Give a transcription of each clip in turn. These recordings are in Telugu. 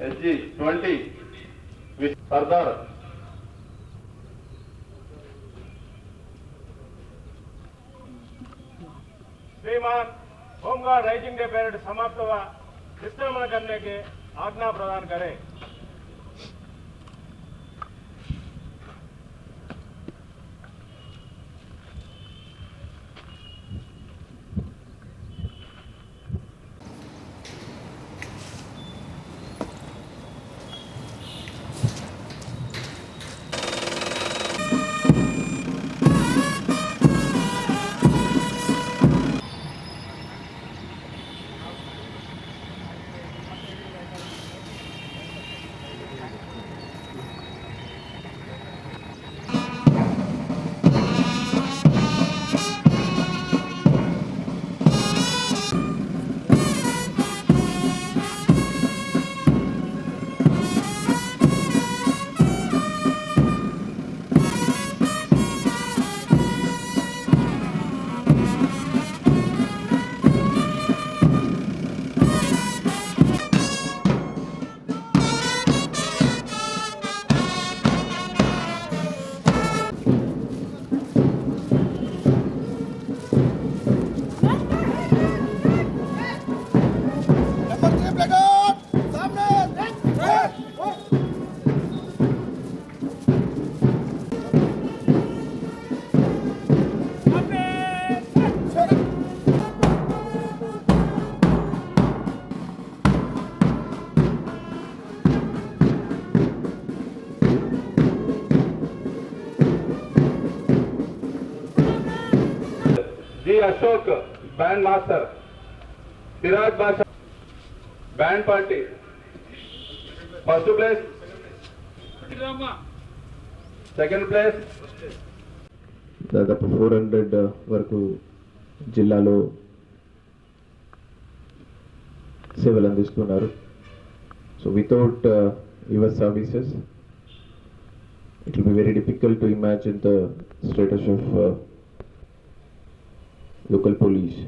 SG 20 with Sardar Shriman home guard rising day parade ಸಮಾಪ್ತವ ವಿಶ್ರಮಣ ಕನ್ನೆಗೆ ಆಜ್ಞಾ ಪ್ರದಾನ ಕರೆ G Ashok band master. Siraj Basha band party. First place. Second place. దాదాపు ఫోర్ హండ్రెడ్ వరకు జిల్లాలో సేవలు అందిస్తున్నారు. So without your services it will be very difficult to imagine the status of local police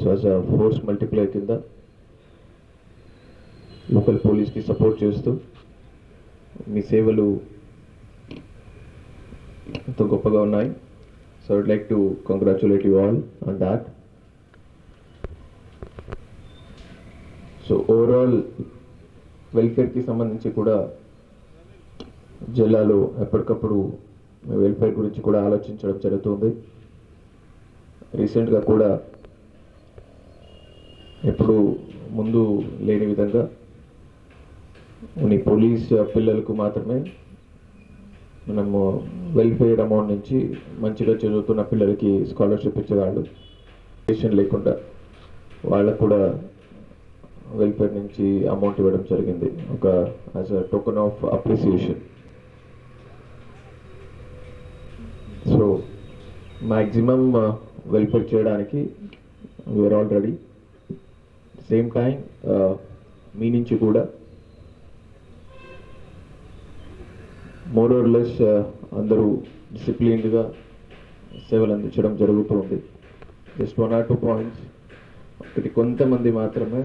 so as a force multiply కింద లోకల్ పోలీస్కి సపోర్ట్ చేస్తూ మీ సేవలు ఎంతో గొప్పగా ఉన్నాయి. So I'd like to congratulate you all on that so overall వెల్ఫేర్కి సంబంధించి కూడా జిల్లాలో ఎప్పటికప్పుడు వెల్ఫేర్ గురించి కూడా ఆలోచించడం జరుగుతుంది. రీసెంట్గా కూడా ఎప్పుడు ముందు లేని విధంగా కొన్ని పోలీస్ పిల్లలకు మాత్రమే మనము వెల్ఫేర్ అమౌంట్ నుంచి మంచిగా చదువుతున్న పిల్లలకి స్కాలర్షిప్ ఇచ్చేవాళ్ళు పేషన్ లేకుండా వాళ్ళకు కూడా వెల్ఫేర్ నుంచి అమౌంట్ ఇవ్వడం జరిగింది. ఒక as a token of appreciation. So maximum welfare చేయడానికి we are already same time మీ నుంచి కూడా. మోర్ ఆర్ లెస్ అందరూ డిసిప్లిన్డ్గా సేవలు అందించడం జరుగుతూ ఉంది. Just one or two points ఒకటి కొంతమంది మాత్రమే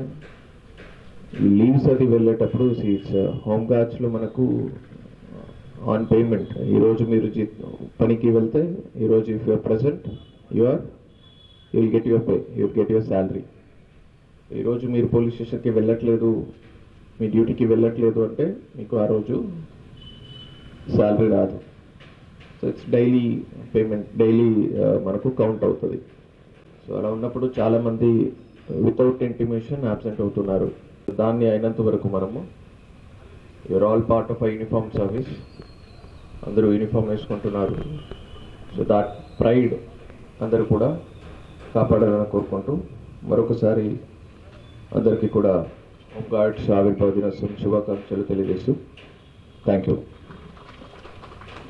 లీవ్స్ అది వెళ్ళేటప్పుడు సీట్స్ హోమ్ గార్డ్స్లో మనకు ఆన్ పేమెంట్ ఈరోజు మీరు జీ- పనికి వెళ్తే ఈరోజు if you are present you are you will get your pay you will get your salary ఈరోజు మీరు పోలీస్ స్టేషన్కి వెళ్ళట్లేదు. మీ డ్యూటీకి వెళ్ళట్లేదు అంటే మీకు ఆ రోజు శాలరీ రాదు. So it's daily payment daily మనకు కౌంట్ అవుతుంది. సో అలా ఉన్నప్పుడు చాలామంది వితౌట్ ఇంటిమేషన్ యాబ్సెంట్ అవుతున్నారు. దాన్ని అయినంత వరకు మనము you are all part of a uniform service అందరూ యూనిఫామ్ వేసుకుంటున్నారు. సో దాట్ ప్రైడ్ అందరూ కూడా కాపాడాలని కోరుకుంటూ మరొకసారి అందరికీ కూడా హోమ్ గార్డ్స్ ఆవిర్భావ దినోత్సవం శుభాకాంక్షలు తెలియజేస్తూ. Thank you